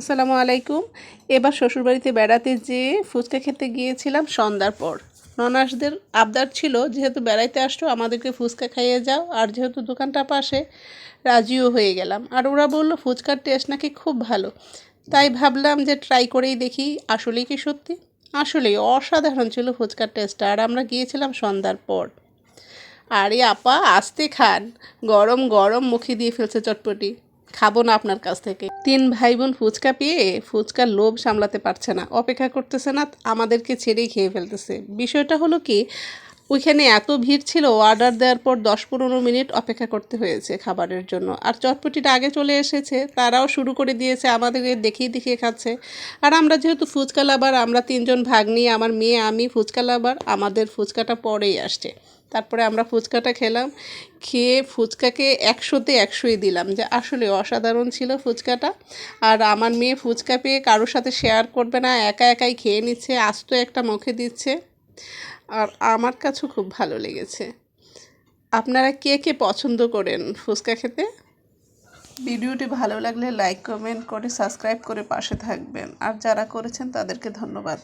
আসসালামু আলাইকুম। এবার শ্বশুরবাড়িতে বেড়াতে যেয়ে ফুচকা খেতে গিয়েছিলাম সন্ধ্যার পর। ননাসদের আবদার ছিল, যেহেতু বেড়াইতে আসছো, আমাদেরকে ফুচকা খাইয়ে যাও, আর যেহেতু দোকানটা পাশে, রাজিও হয়ে গেলাম। আর ওরা বলল, ফুচকার টেস্ট নাকি খুব ভালো। তাই ভাবলাম যে ট্রাই করেই দেখি, আসলেই কি সত্যি? আসলেই অসাধারণ ছিল ফুচকার টেস্টটা, আর আমরা গিয়েছিলাম সন্ধ্যার পর। আরে আপা, আসতে খান। গরম গরম মুখে দিয়ে ফেলছে চটপটি। খাব না আপনার কাছ থেকে। তিন ভাই বোন ফুচকা পেয়ে ফুচকার লোভ সামলাতে পারছে না। অপেক্ষা করতেছে না, আমাদেরকে ছেড়েই খেয়ে ফেলতেছে। বিষয়টা হলো কি ওইখানে এত ভিড় ছিল, অর্ডার দেওয়ার পর দশ পনেরো মিনিট অপেক্ষা করতে হয়েছে খাবারের জন্য। আর চটপটিটা আগে চলে এসেছে, তারাও শুরু করে দিয়েছে, আমাদেরকে দেখিয়ে দেখিয়ে খাচ্ছে। আর আমরা যেহেতু ফুচকা লাভার, আমরা তিনজন ভাগ নিয়ে আমার মেয়ে, আমি ফুচকা লাভার, আমাদের ফুচকাটা পরেই আসছে। তারপরে আমরা ফুচকাটা খেলাম, খেয়ে ফুচকাকে একশোতে একশোই দিলাম যে আসলে অসাধারণ ছিল ফুচকাটা। আর আমার মেয়ে ফুচকা পেয়ে কারোর সাথে শেয়ার করবে না, একা একাই খেয়ে নিচ্ছে, আস্ত একটা মুখে দিচ্ছে। আর আমার কাছেও খুব ভালো লেগেছে। আপনারা কে কে পছন্দ করেন ফুচকা খেতে? ভিডিওটি ভালো লাগলে লাইক কমেন্ট করে সাবস্ক্রাইব করে পাশে থাকবেন। আর যারা করেছেন তাদেরকে ধন্যবাদ।